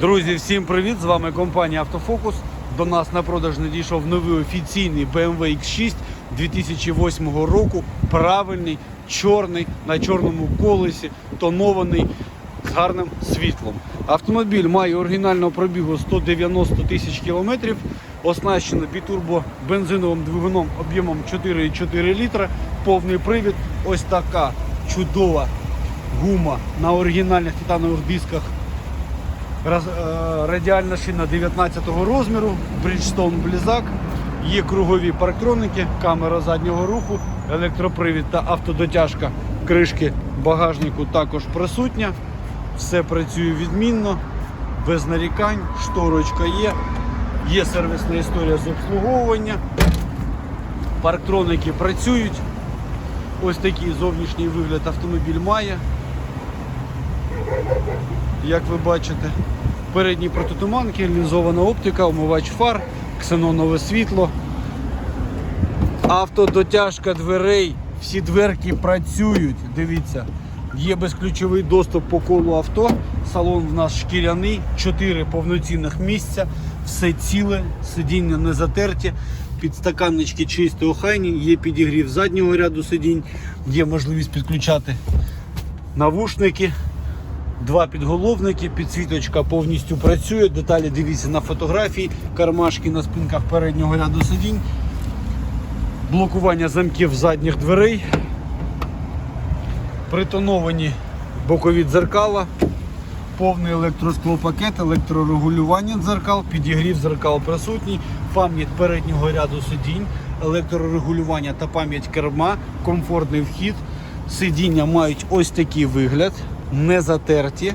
Друзі, всім привіт! З вами компанія Автофокус. До нас на продаж надійшов новий офіційний BMW X6 2008 року. Правильний, чорний, на чорному колесі, тонований з гарним світлом. Автомобіль має оригінального пробігу 190 тисяч кілометрів, оснащений бітурбо бензиновим двигуном об'ємом 4,4 літра, повний привід. Ось така чудова гума на оригінальних титанових дисках радіальна шина 19 розміру, Bridgestone Blizzak, є кругові парктроники, камера заднього руху, електропривід та автодотяжка. Кришки багажнику також присутня. Все працює відмінно, без нарікань, шторочка є, є сервісна історія з обслуговування, парктроники працюють. Ось такий зовнішній вигляд автомобіль має як ви бачите. Передні протитуманки, лінзована оптика, омивач фар, ксенонове світло. Автодотяжка дверей, всі дверки працюють. Дивіться, є безключовий доступ по колу авто. Салон в нас шкіряний, 4 повноцінних місця, все ціле, сидіння не затерті, підстаканнички чисто охайні, є підігрів заднього ряду сидінь, є можливість підключати навушники. Два підголовники, підсвіточка повністю працює. Деталі дивіться на фотографії, кармашки на спинках переднього ряду сидінь, блокування замків задніх дверей, притоновані бокові дзеркала, повний електросклопакет, електрорегулювання дзеркал, підігрів дзеркал присутній, пам'ять переднього ряду сидінь, електрорегулювання та пам'ять керма, комфортний вхід. Сидіння мають ось такий вигляд, не затерті,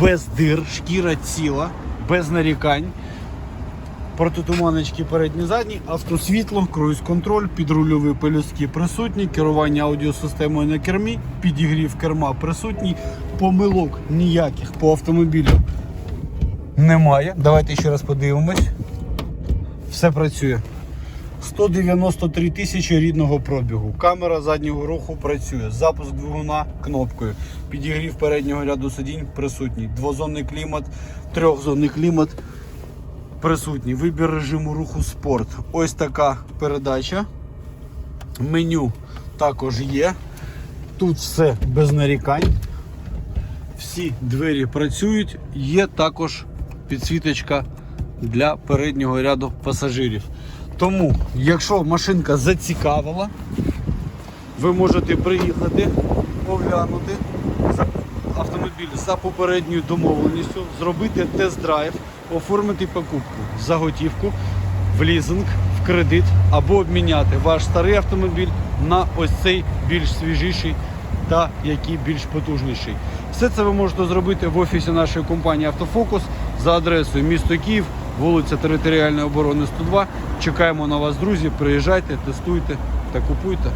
без дир, шкіра ціла, без нарікань. Протитуманочки передні задні, автосвітло, круїз-контроль, підрульові пелюстки присутні, керування аудіосистемою на кермі, підігрів керма присутній, помилок ніяких по автомобілю немає. Давайте ще раз подивимось. Все працює. 193 тисячі рідного пробігу. Камера заднього руху працює. Запуск двигуна кнопкою. Підігрів переднього ряду сидінь присутній. Двозонний клімат, трьохзонний клімат присутній. Вибір режиму руху спорт. Ось така передача. Меню також є. Тут все без нарікань. Всі двері працюють. Є також підсвіточка для переднього ряду пасажирів. Тому, якщо машинка зацікавила, ви можете приїхати, оглянути автомобіль за попередньою домовленістю, зробити тест-драйв, оформити покупку за готівку, в лізинг, в кредит або обміняти ваш старий автомобіль на ось цей більш свіжіший та який більш потужніший. Все це ви можете зробити в офісі нашої компанії Автофокус за адресою місто Київ, вулиця Територіальної оборони 102. Чекаємо на вас, друзі. Приїжджайте, тестуйте та купуйте.